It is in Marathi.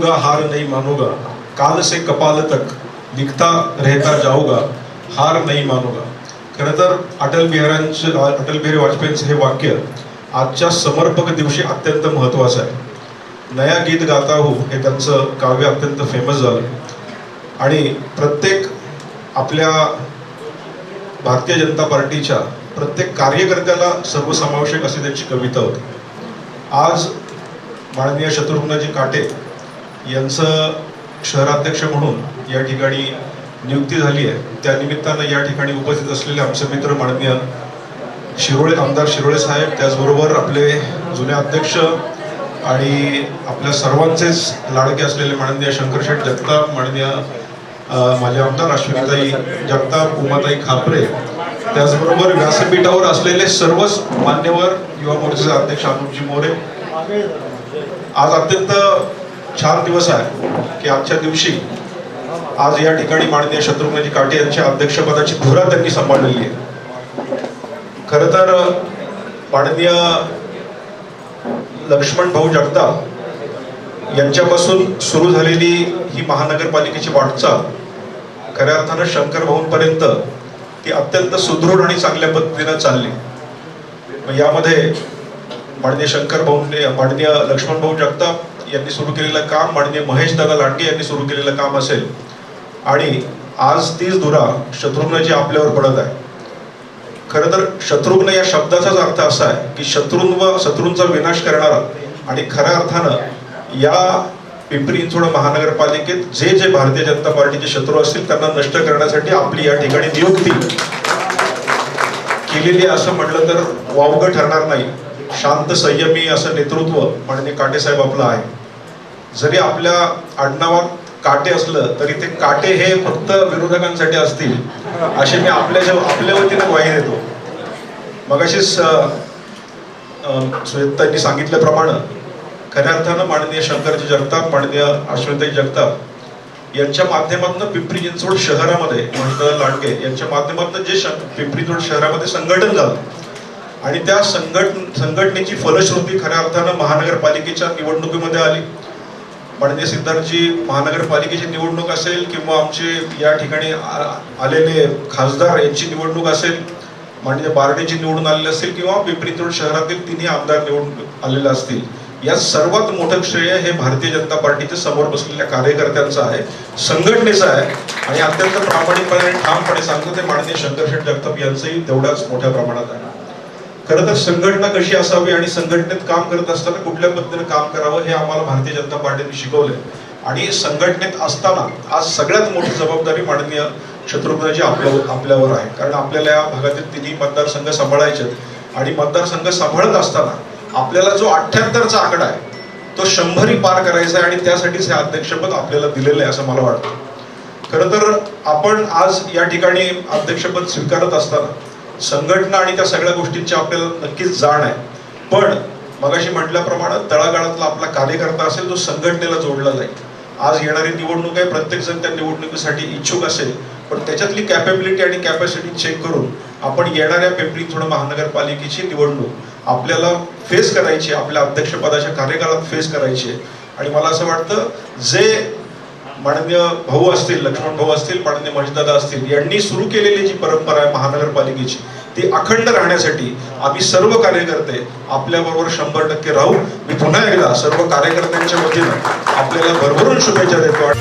मानूगा हार नहीं मानोगा। काल से कपाल तक लिखता रहता जाऊगा हार नहीं मानोगा। खरं तर अटल बिहारांचे अटल बिहारी वाजपेयींचं हे वाक्य आजच्या समर्पक दिवशी अत्यंत महत्त्वाचं आहे. नया गीत गाता हो हे त्यांचं काव्य अत्यंत फेमस झालं. आणि प्रत्येक आपल्या भारतीय जनता पार्टीच्या प्रत्येक कार्यकर्त्याला सर्वसमावेशक अशी त्यांची कविता होती. आज माननीय शत्रुघ्नजी काटे यांचं शहराध्यक्ष म्हणून या ठिकाणी नियुक्ती झाली आहे. त्या निमित्तानं या ठिकाणी उपस्थित असलेले आमचे मित्र माननीय शिरोळे आमदार शिरोळे साहेब त्याचबरोबर आपले जुने अध्यक्ष आणि आपल्या सर्वांचेच लाडके असलेले माननीय शंकरशेठ जगताप माननीय माझे आमदार अश्विनीताई जगताप उमाताई खापरे त्याचबरोबर व्यासपीठावर असलेले सर्वच मान्यवर युवा मोर्चाचे अध्यक्ष अनुपजी मोरे. आज अत्यंत छान दिवस आहे की आजच्या दिवशी आज या ठिकाणी माननीय शत्रुघ्नजी काटे यांच्या अध्यक्षपदाची धुरा त्यांनी सांभाळलेली आहे. खर तर माननीय लक्ष्मण भाऊ जगताप यांच्यापासून सुरू झालेली ही महानगरपालिकेची वाटचाल खऱ्या अर्थानं शंकर भाऊंपर्यंत ती अत्यंत सुदृढ आणि चांगल्या पद्धतीनं चालली. मग यामध्ये माननीय शंकर भाऊंनी माननीय लक्ष्मण भाऊ जगताप यांनी सुरू केलेलं काम माननीय महेश दादा लांडगे यांनी सुरू केलेलं काम असेल. आणि आज तीच धुरा शत्रुघ्नची आपल्यावर पडत आहे. खरं तर शत्रुघ्न या शब्दाचाच अर्थ असा आहे की शत्रुंव शत्रूंचा विनाश करणारा आणि खऱ्या अर्थानं या पिंपरी चिंचवड महानगरपालिकेत जे जे भारतीय जनता पार्टीचे शत्रू असतील त्यांना नष्ट करण्यासाठी आपली या ठिकाणी नियुक्ती केलेली असं म्हटलं तर वावगं ठरणार नाही. शांत संयमी असं नेतृत्व माननीय काटेसाहेब आपलं आहे. जरी आपल्या आडनावात काटे असलं तरी ते काटे हे फक्त विरोधकांसाठी असतील असे मी आपल्या आपल्या वतीने ग्वाही देतो. मगाशीच सुयत्तांनी सांगितल्याप्रमाणे खऱ्या अर्थानं माननीय शंकरजी जगताप माननीय अश्विताई जगताप यांच्या माध्यमातून पिंपरी चिंचवड शहरामध्ये महेशदादा लांडगे यांच्या माध्यमातून जे पिंपरी चिंचवड शहरामध्ये संघटन झालं आणि त्या संघट संघटनेची फलश्रुती खऱ्या अर्थानं महानगरपालिकेच्या निवडणुकीमध्ये आली. म्हणजे सिद्धार्थजी महानगरपालिकेची निवडणूक असेल किंवा आमचे या ठिकाणी आलेले खासदार यांची निवडणूक असेल म्हणजे बार्डेची निवडून आलेले असतील किंवा पिंपरी चिंचवड शहरातील तिन्ही आमदार निवडून आलेले असतील या सर्वात मोठं श्रेय हे भारतीय जनता पार्टीच्या समोर बसलेल्या कार्यकर्त्यांचं आहे संघटनेचं आहे. आणि अत्यंत प्रामाणिकपणे आणि ठामपणे सांगतो ते माननीय शंकरशेठ जगताप यांचंही तेवढ्याच मोठ्या प्रमाणात आहे. खरं तर संघटना कशी असावी आणि संघटनेत काम करत असताना कुठल्या पद्धतीने काम करावं हे आम्हाला भारतीय जनता पार्टीने शिकवलंय. आणि संघटनेत असताना आज सगळ्यात मोठी जबाबदारी माननीय शत्रुघ्नजी आपल्या आपल्यावर आहे. कारण आपल्याला या भागातील तिन्ही मतदारसंघ सांभाळायचे आणि मतदारसंघ सांभाळत असताना आपल्याला जो अठ्ठ्याहत्तरचा आकडा आहे तो शंभरी पार करायचा आहे आणि त्यासाठीच हे अध्यक्षपद आपल्याला दिलेलं आहे असं मला वाटतं. खरं तर आपण आज या ठिकाणी अध्यक्षपद स्वीकारत असताना संघटना आणि त्या सगळ्या गोष्टींची आपल्याला नक्कीच जाण आहे. पण मगाशी म्हटल्याप्रमाणे तळागाळातला आपला कार्यकर्ता असेल तो संघटनेला जोडला जाईल. आज येणारी निवडणूक आहे प्रत्येक जण त्या निवडणुकीसाठी इच्छुक असेल. पण त्याच्यातली कॅपेबिलिटी आणि कॅपॅसिटी चेक करून आपण येणाऱ्या पिंपरी थोडं महानगरपालिकेची निवडणूक आपल्याला फेस करायची आहे, आपल्या अध्यक्षपदाच्या कार्यकाळात फेस करायची आहे. आणि मला असं वाटतं जे माननीय भाऊ असतील लक्ष्मण भाऊ असतील माननीय महेशदादा असतील यांनी सुरू केलेली जी परंपरा आहे महानगरपालिकेची ती अखंड राहण्यासाठी आम्ही सर्व कार्यकर्ते आपल्याबरोबर शंभर टक्के राहू. मी पुन्हा एकदा सर्व कार्यकर्त्यांच्या वतीनं आपल्याला भरभरून शुभेच्छा देतो.